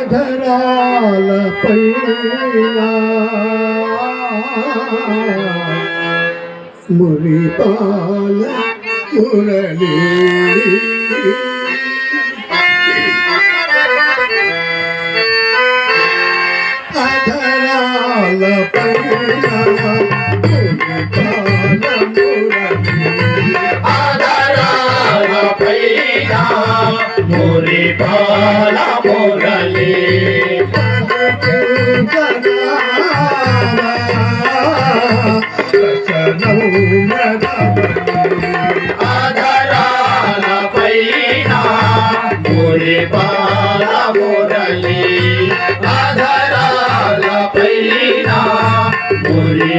అధరాల పైనా మురిపాల మురళీ మురి పాల మురళి ఆదరాల పైన మురి మురళి పైన మురి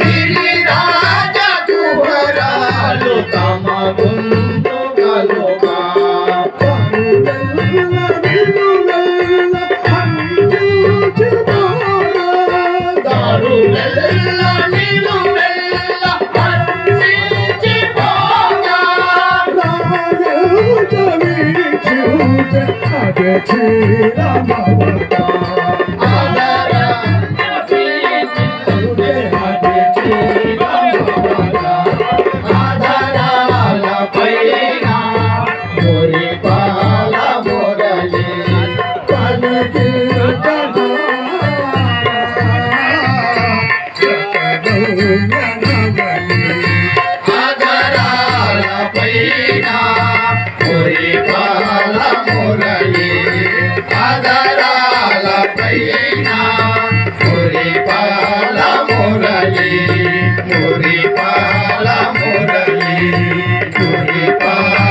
గిరిరాజ కుహరాలు తమ గుంటు మురళి అదరాల పైన మురిపాల మురళి మురిపాల మురళి మురిపాల